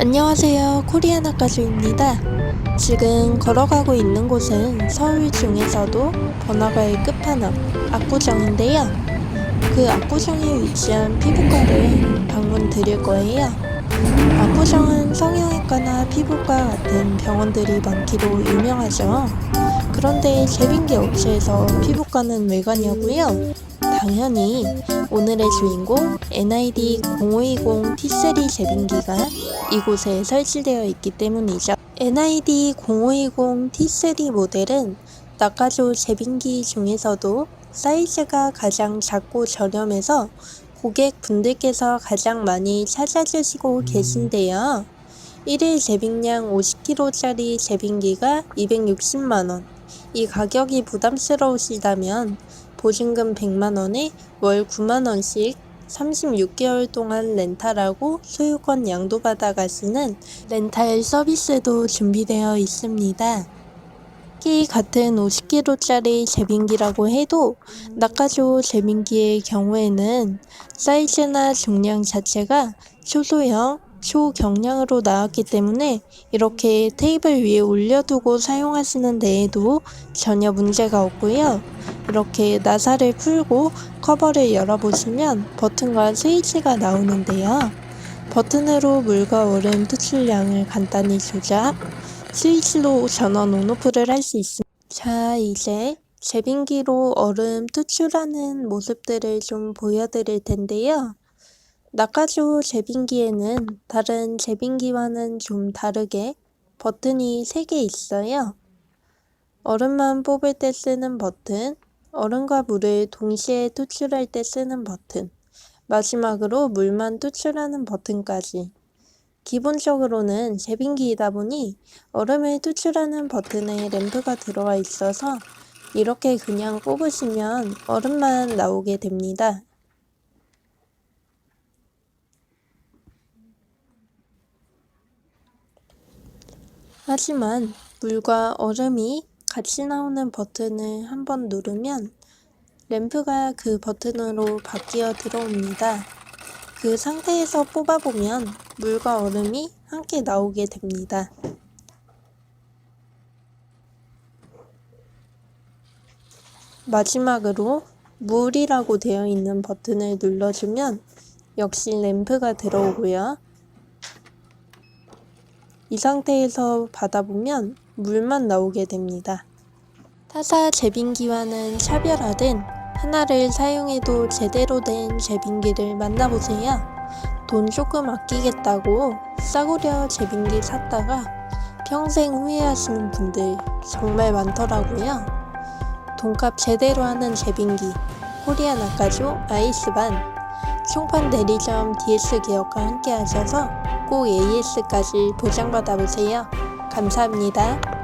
안녕하세요. 코리아나 가수입니다. 지금 걸어가고 있는 곳은 서울 중에서도 번화가의 끝판왕 압구정인데요. 그 압구정에 위치한 피부과를 방문 드릴 거예요. 압구정은 성형외과나 피부과 같은 병원들이 많기로 유명하죠. 그런데 재빙기 업체에서 피부과는 왜 가냐고요? 당연히 오늘의 주인공 NID 0520 T3 재빙기가 이곳에 설치되어 있기 때문이죠. NID 0520 T3 모델은 낙가조 재빙기 중에서도 사이즈가 가장 작고 저렴해서 고객분들께서 가장 많이 찾아주시고 계신데요. 1일 재빙량 50kg짜리 재빙기가 260만원. 이 가격이 부담스러우시다면 보증금 100만원에 월 9만원씩 36개월 동안 렌탈하고 소유권 양도받아 가시는 렌탈 서비스도 준비되어 있습니다. 키 같은 50kg짜리 제빙기라고 해도 낙가조 제빙기의 경우에는 사이즈나 중량 자체가 초소형, 초경량으로 나왔기 때문에 이렇게 테이블 위에 올려두고 사용하시는 데에도 전혀 문제가 없고요. 이렇게 나사를 풀고 커버를 열어보시면 버튼과 스위치가 나오는데요. 버튼으로 물과 얼음 투출량을 간단히 조작, 스위치로 전원 온오프를 할 수 있습니다. 자, 이제 제빙기로 얼음 투출하는 모습들을 좀 보여드릴 텐데요. 낙가조 제빙기에는 다른 제빙기와는 좀 다르게 버튼이 3개 있어요. 얼음만 뽑을 때 쓰는 버튼, 얼음과 물을 동시에 투출할 때 쓰는 버튼, 마지막으로 물만 투출하는 버튼까지. 기본적으로는 제빙기이다 보니 얼음을 투출하는 버튼에 램프가 들어가 있어서 이렇게 그냥 뽑으시면 얼음만 나오게 됩니다. 하지만 물과 얼음이 같이 나오는 버튼을 한번 누르면 램프가 그 버튼으로 바뀌어 들어옵니다. 그 상태에서 뽑아보면 물과 얼음이 함께 나오게 됩니다. 마지막으로 물이라고 되어 있는 버튼을 눌러주면 역시 램프가 들어오고요. 이 상태에서 받아보면 물만 나오게 됩니다. 타사 제빙기와는 차별화된 하나를 사용해도 제대로 된 제빙기를 만나보세요. 돈 조금 아끼겠다고 싸구려 제빙기 샀다가 평생 후회하시는 분들 정말 많더라고요. 돈값 제대로 하는 제빙기 코리아 나카조 아이스반 총판 대리점 DS 기업과 함께 하셔서 꼭 AS까지 보장받아 보세요. 감사합니다.